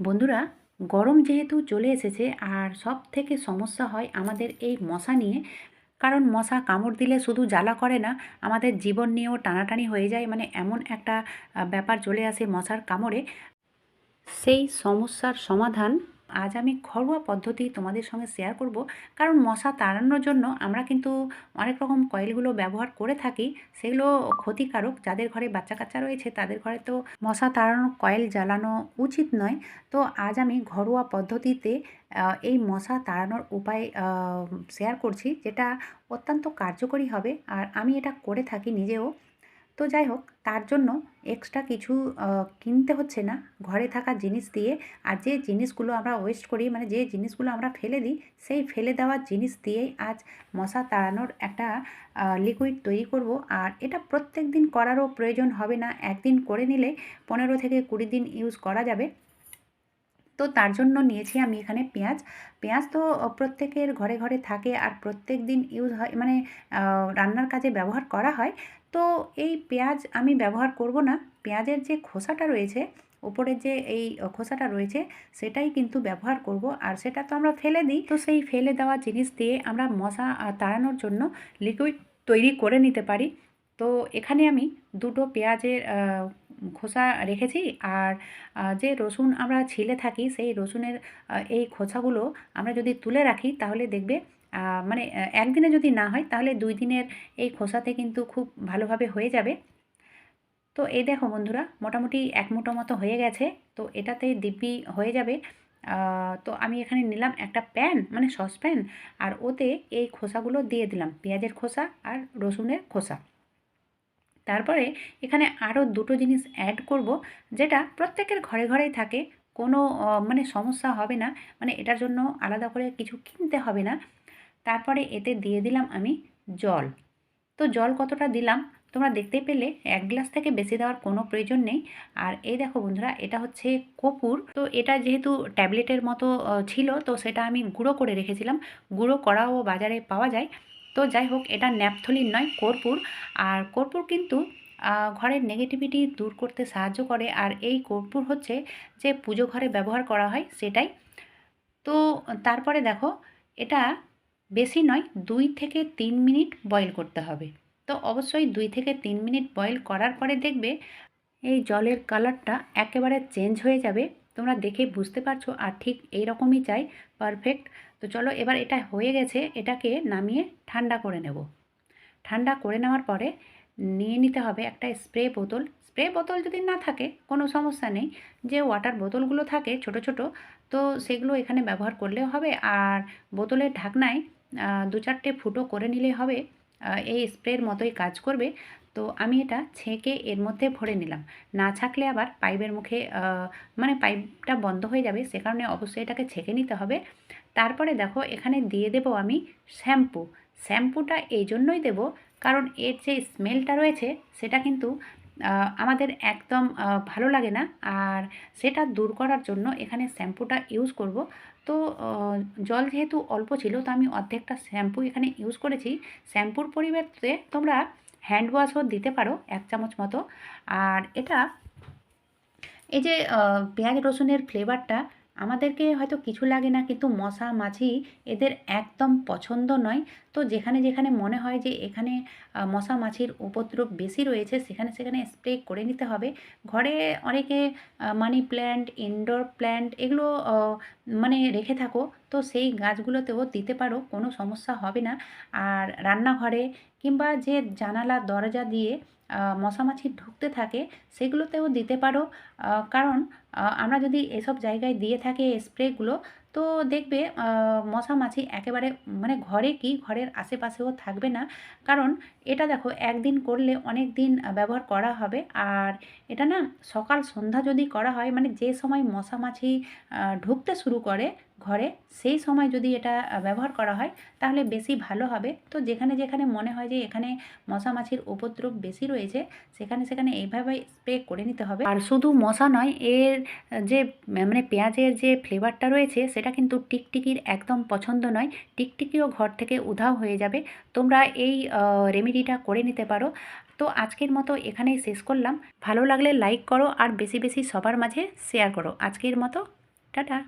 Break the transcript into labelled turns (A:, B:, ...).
A: বন্ধুরা, গরম যেহেতু চলে এসেছে, আর সব থেকে সমস্যা হয় আমাদের এই মশা নিয়ে। কারণ মশা কামড় দিলে শুধু জ্বালা করে না, আমাদের জীবন নিয়েও টানাটানি হয়ে যায় মানে এমন একটা ব্যাপার চলে আসে মশার কামড়ে। সেই সমস্যার সমাধান আজ আমি ঘরোয়া পদ্ধতি তোমাদের সঙ্গে শেয়ার করব। কারণ মশা তাড়ানোর জন্য আমরা কিন্তু অনেক রকম কয়েলগুলো ব্যবহার করে থাকি। সেগুলো ক্ষতিকারক। যাদের ঘরে বাচ্চা কাচ্চা রয়েছে, তাদের ঘরে তো মশা তাড়ানোর কয়েল জ্বালানো উচিত নয়। তো আজ আমি ঘরোয়া পদ্ধতিতে এই মশা তাড়ানোর উপায় শেয়ার করছি, যেটা অত্যন্ত কার্যকরী হবে। আর আমি এটা করে থাকি নিজেও। তো যাই হোক, তার জন্য এক্সট্রা কিছু কিনতে হচ্ছে না। ঘরে থাকা জিনিস দিয়ে, আর যে জিনিসগুলো আমরা ওয়েস্ট করি মানে যে জিনিসগুলো আমরা ফেলে দিই, সেই ফেলে দেওয়া জিনিস দিয়েই আজ মশা তাড়ানোর একটা লিকুইড তৈরি করব। আর এটা প্রত্যেক দিন করারও প্রয়োজন হবে না। একদিন করে নিলে পনেরো থেকে কুড়ি দিন ইউজ করা যাবে। তো তার জন্য নিয়েছি আমি এখানে পেঁয়াজ। পেঁয়াজ তো প্রত্যেকের ঘরে ঘরে থাকে আর প্রত্যেক দিন ইউজ হয় মানে রান্নার কাজে ব্যবহার করা হয়। তো এই পেঁয়াজ আমি ব্যবহার করব না। পেঁয়াজের যে খোসাটা রয়েছে উপরের যে এই খোসাটা রয়েছে, সেটাই কিন্তু ব্যবহার করব। আর সেটা তো আমরা ফেলে দিই। তো সেই ফেলে দেওয়া জিনিস দিয়ে আমরা মশা তাড়ানোর জন্য লিকুইড তৈরি করে নিতে পারি। তো এখানে আমি দুটো পেঁয়াজের খোসা রেখেছি আর যে রসুন আমরা ছিলে থাকি সেই রসুনের এই খোসাগুলো আমরা যদি তুলে রাখি তাহলে দেখবে মানে একদিনে যদি না হয় তাহলে দুই দিনের এই খোসাতে কিন্তু খুব ভালোভাবে হয়ে যাবে। তো এই দেখো বন্ধুরা, মোটামুটি এক মুঠো মতো হয়ে গেছে। তো এটাতে দিব্যি হয়ে যাবে। তো আমি এখানে নিলাম একটা প্যান মানে সসপ্যান, আর ওতে এই খোসাগুলো দিয়ে দিলাম, পেঁয়াজের খোসা আর রসুনের খোসা। তারপরে এখানে আরও দুটো জিনিস অ্যাড করব, যেটা প্রত্যেকের ঘরে ঘরেই থাকে, কোনো মানে সমস্যা হবে না মানে এটার জন্য আলাদা করে কিছু কিনতে হবে না। তারপরে এতে দিয়ে দিলাম আমি জল। তো জল কতটা দিলাম? তোমরা দেখতেই পেলে এক গ্লাস থেকে বেশি দেওয়ার কোনো প্রয়োজন নেই। আর এই দেখো বন্ধুরা, এটা হচ্ছে কপুর। তো এটা যেহেতু ট্যাবলেটের মতো ছিল, তো সেটা আমি গুঁড়ো করে রেখেছিলাম। গুঁড়ো করাও বাজারে পাওয়া যায়। তো যাই হোক, এটা ন্যাপথলিন নয়, কর্পূর। আর কর্পূর কিন্তু ঘরের নেগেটিভিটি দূর করতে সাহায্য করে। আর এই কর্পূর হচ্ছে যে পুজো ঘরে ব্যবহার করা হয় সেটাই। তো তারপরে দেখো, এটা বেশি নয়, দুই থেকে তিন মিনিট বয়েল করতে হবে। তো অবশ্যই দুই থেকে তিন মিনিট বয়েল করার পরে দেখবে, এই জলের কালারটা একেবারে চেঞ্জ হয়ে যাবে। তোমরা দেখে বুঝতে পারছ, আর ঠিক এইরকমই চাই পারফেক্ট তো চলো এবার এটা হয়ে গেছে, এটাকে নামিয়ে ঠান্ডা করে নেব। ঠান্ডা করে নেওয়ার পরে নিয়ে নিতে হবে একটা স্প্রে বোতল। স্প্রে বোতল যদি না থাকে, কোনো সমস্যা নেই। যে ওয়াটার বোতলগুলো থাকে ছোট ছোট, তো সেগুলো এখানে ব্যবহার করলেও হবে। আর বোতলের ঢাকনায় দু চারটে ফুটো করে নিলে হবে। এই স্প্রের মতোই কাজ করবে। তো আমি এটা ছেঁকে এর মধ্যে ভরে নিলাম। না ছাকলে আবার পাইপের মুখে মানে পাইপটা বন্ধ হয়ে যাবে। সে কারণে অবশ্যই এটাকে ছেঁকে নিতে হবে। তারপরে দেখো এখানে দিয়ে দেবো আমি শ্যাম্পু। শ্যাম্পুটা এই জন্যই দেবো কারণ এর যে স্মেলটা রয়েছে সেটা কিন্তু আমাদের একদম ভালো লাগে না। আর সেটা দূর করার জন্য এখানে শ্যাম্পুটা ইউজ করব। তো জল যেহেতু অল্প ছিল তো আমি অর্ধেকটা শ্যাম্পু এখানে ইউজ করেছি। শ্যাম্পুর পরিবর্তে তোমরা হ্যান্ড ওয়াশও দিতে পারো এক চামচ মতো। আর এটা, এই যে পেঁয়াজ রসুনের ফ্লেভারটা আমাদেরকে হয়তো কিছু লাগে না, কিন্তু মশা, মাছি এদের একদম পছন্দ নয়। তো যেখানে যেখানে মনে হয় যে এখানে মশা, মাছির উপদ্রব বেশি রয়েছে, সেখানে সেখানে স্প্রে করে নিতে হবে। ঘরে অনেকে মানি প্ল্যান্ট ইনডোর প্ল্যান্ট এগুলো মানে রেখে থাকো। তো সেই গাছগুলোতেও দিতে পারো, কোনো সমস্যা হবে না। আর রান্নাঘরে কিংবা যে জানালা দরজা দিয়ে মশামাছি মশা মাছি ঢুকতে থাকে, সেগুলোতেও দিতে পারো। কারণ আমরা যদি এসব জায়গায় দিয়ে থাকি স্প্রেগুলো তো দেখবে মশা মাছি একেবারে মানে ঘরে কি ঘরের আশেপাশেও থাকবে না। কারণ এটা দেখো, একদিন করলে অনেক দিন ব্যবহার করা হবে। আর এটা না সকাল সন্ধ্যা যদি করা হয় মানে যে সময় মশা মাছি ঢুকতে শুরু করে ঘরে, সেই সময় যদি এটা ব্যবহার করা হয়, তাহলে বেশি ভালো হবে। তো যেখানে যেখানে মনে হয় যে এখানে মশা মাছির উপদ্রব বেশি রয়েছে, সেখানে সেখানে এইভাবে স্প্রে করে নিতে হবে। আর শুধু মশা নয়, এর যে মানে পেঁয়াজের যে ফ্লেভারটা রয়েছে সেটা কিন্তু টিকটিকির একদম পছন্দ নয়। টিকটিকিও ঘর থেকে উধাও হয়ে যাবে। তোমরা এই রেমেডিটা করে নিতে পারো। তো আজকের মতো এখানেই শেষ করলাম। ভালো লাগলে লাইক করো আর বেশি বেশি সবার মাঝে শেয়ার করো। আজকের মতো, টাটা।